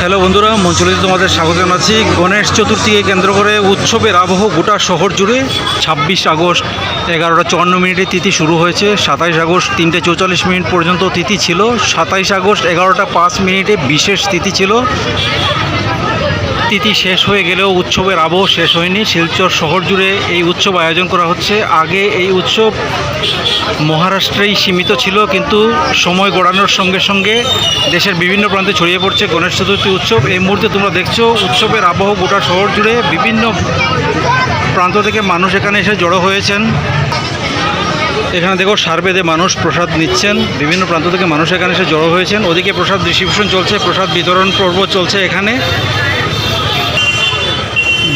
Hello বন্ধুরা মঞ্চলিতে তোমাদের স্বাগত জানাচ্ছি। গণেশ চতুর্থীকে কেন্দ্র করে উৎসবের আবহ গোটা শহর জুড়ে ছাব্বিশ আগস্ট এগারোটা চুয়ান্ন মিনিটে তিথি শুরু হয়েছে। সাতাইশ আগস্ট তিনটে চৌচল্লিশ মিনিট পর্যন্ত তিথি ছিল। সাতাইশ আগস্ট এগারোটা পাঁচ মিনিটে বিশেষ তিথি ছিল। তিথি শেষ হয়ে গেলেও উৎসবের আবহ শেষ হয়নি। শিলচর শহর জুড়ে এই উৎসব আয়োজন করা হচ্ছে। আগে এই উৎসব মহারাষ্ট্রেই সীমিত ছিল, কিন্তু সময় গড়ানোর সঙ্গে সঙ্গে দেশের বিভিন্ন প্রান্তে ছড়িয়ে পড়ছে গণেশ চতুর্থী উৎসব। এই মুহূর্তে তোমরা দেখছ, উৎসবের আবহ গোটা শহর জুড়ে বিভিন্ন প্রান্ত থেকে মানুষ এখানে এসে জড়ো হয়েছেন। এখানে দেখো, সার বেঁধে মানুষ প্রসাদ নিচ্ছেন। বিভিন্ন প্রান্ত থেকে মানুষ এখানে এসে জড়ো হয়েছেন। ওদিকে প্রসাদ ডিস্ট্রিবিউশন চলছে, প্রসাদ বিতরণ পর্ব চলছে এখানে।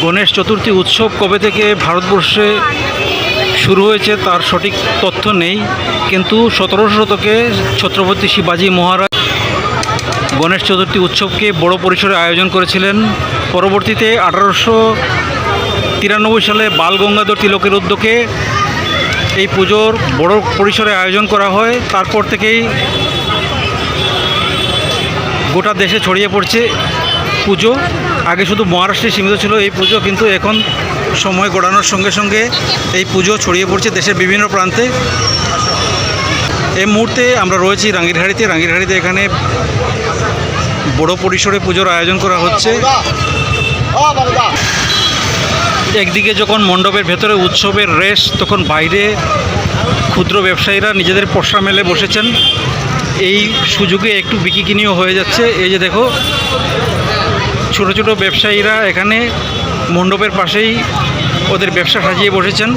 গণেশ চতুর্থী উৎসব কবে থেকে ভারতবর্ষে শুরু হয়েছে তার সঠিক তথ্য নেই, কিন্তু সতেরোশো শতকে ছত্রপতি শিবাজী মহারাজ গণেশ চতুর্থী উৎসবকে বড় পরিসরে আয়োজন করেছিলেন। পরবর্তীতে আঠারোশো তিরানব্বই সালে বাল গঙ্গাধর তিলকের উদ্যোগে এই পুজোর বড় পরিসরে আয়োজন করা হয়। তারপর থেকেই গোটা দেশে ছড়িয়ে পড়ছে পুজো। আগে শুধু মহারাষ্ট্রে সীমিত ছিল এই পুজো, কিন্তু এখন সময় গড়ানোর সঙ্গে সঙ্গে এই পুজো ছড়িয়ে পড়ছে দেশের বিভিন্ন প্রান্তে। এই মুহূর্তে আমরা রয়েছি রাঙ্গিরহাড়িতে রাঙ্গিরহাড়িতে এখানে বড় পরিসরে পুজোর আয়োজন করা হচ্ছে। একদিকে যখন মণ্ডপের ভেতরে উৎসবের রেশ, তখন বাইরে ক্ষুদ্র ব্যবসায়ীরা নিজেদের পশা মেলে বসেছেন। এই সুযোগে একটু বিকিকিনিও হয়ে যাচ্ছে। এই যে দেখো ছোট ছোট ব্যবসায়ীরা এখানে মণ্ডপের পাশেই ওদের ব্যবসা সাজিয়ে বসেছেন।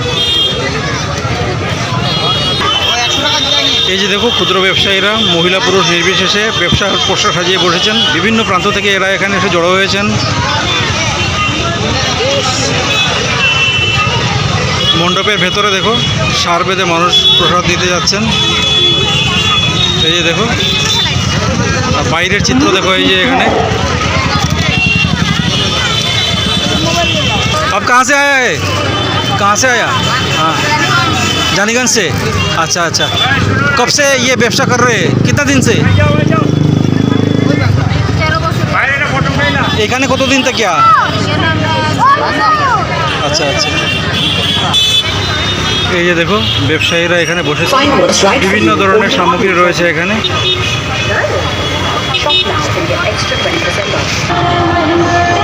এই যে দেখো, ক্ষুদ্র ব্যবসায়ীরা, মহিলা পুরুষ নির্বিশেষে ব্যবসার পোশাক সাজিয়ে বসেছেন। বিভিন্ন প্রান্ত থেকে এরা এখানে এসে জড়ো হয়েছেন। মণ্ডপের ভেতরে দেখো, সার বেঁধে মানুষ প্রসাদ দিতে যাচ্ছেন। এই যে দেখো বাইরের চিত্র দেখো এই যে এখানে। अब कहाँ से आया है कहाँ से आया हाँ जानीगंज से अच्छा अच्छा कब से ये व्यवसा कर रहे हैं कितना दिन से এখানে কতদিন থেকে আচ্ছা আচ্ছা এই যে দেখো ব্যবসায়ীরা এখানে বসেছে বিভিন্ন ধরনের সামগ্রী রয়েছে এখানে Shop last and get extra 20% off.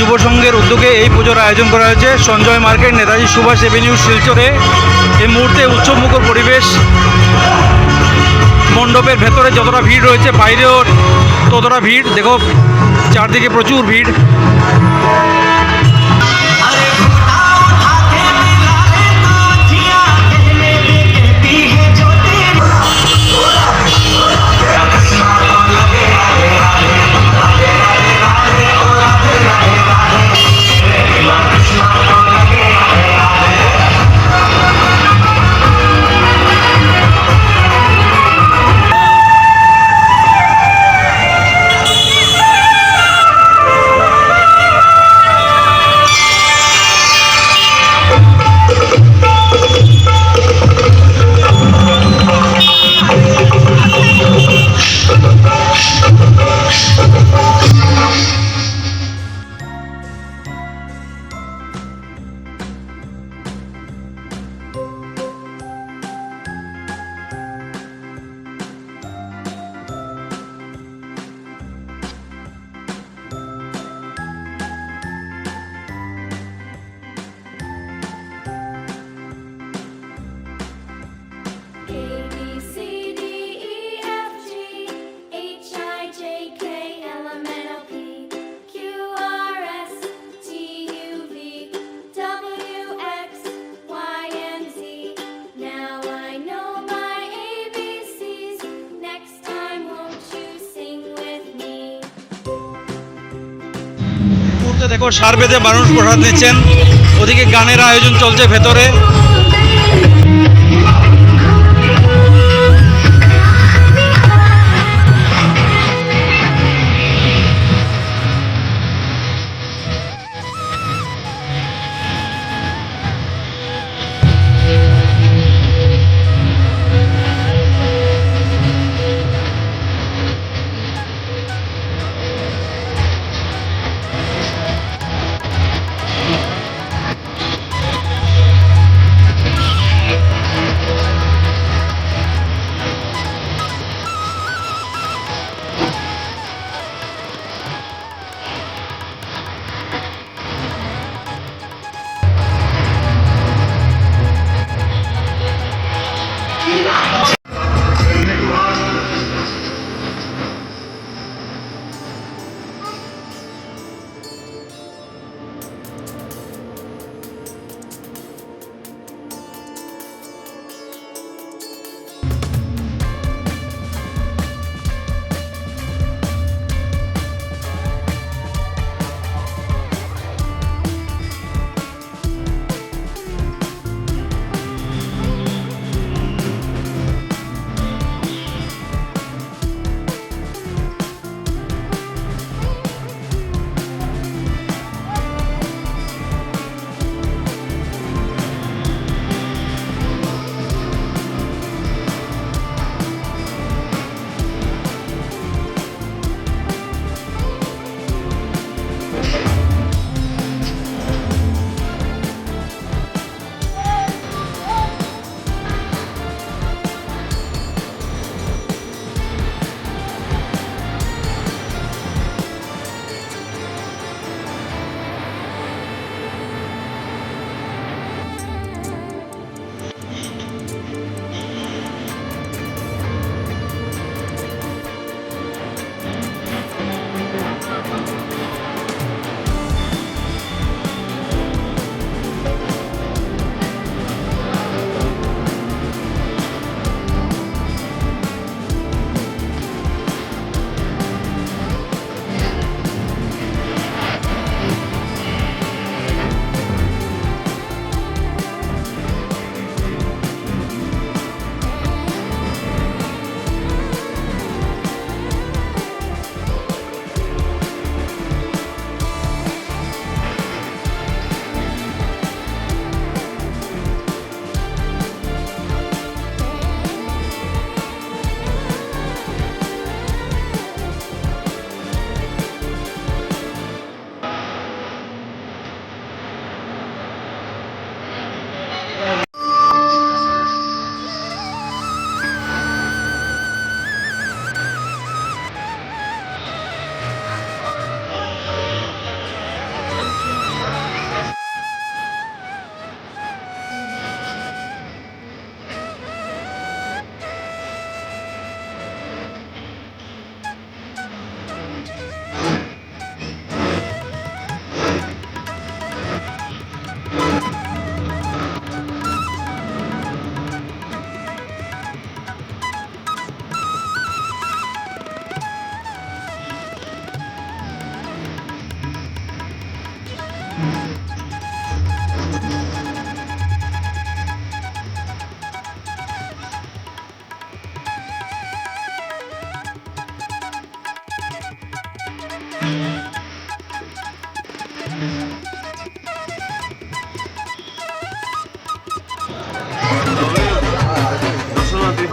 যুব সংঘের উদ্যোগে এই পুজোর আয়োজন করা হয়েছে। সঞ্জয় মার্কেট, নেতাজি সুভাষ এভিনিউ শিলচরে। এই মুহূর্তে উৎসবমুখর পরিবেশ। মণ্ডপের ভেতরে যতটা ভিড় রয়েছে, বাইরেও ততটা ভিড়। দেখো, চারদিকে প্রচুর ভিড়। মুহূর্তে দেখো সার বেঁধে মানুষ প্রসাদ নিচ্ছেন। ওদিকে গানের আয়োজন চলছে ভেতরে।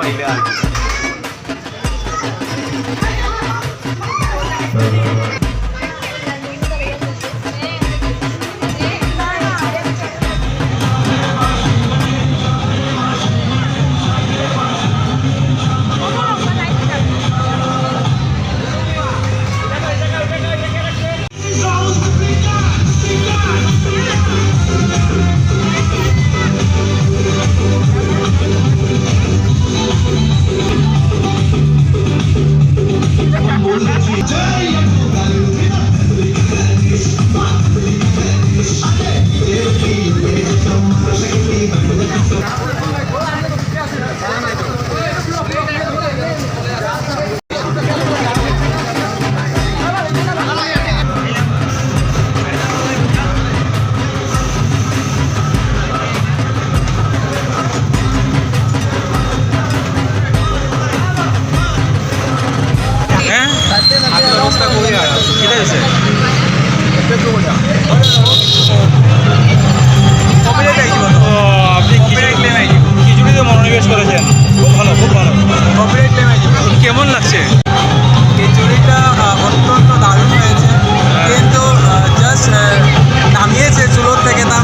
Obrigado. হয়েছে? খিচুড়িতে মনোনিবেশ করেছেন খুব ভালো খুব কেমন লাগছে? খিচুড়িটা অত্যন্ত দারুণ হয়েছে। কিন্তু জাস্ট নামিয়েছে চুলোর থেকে না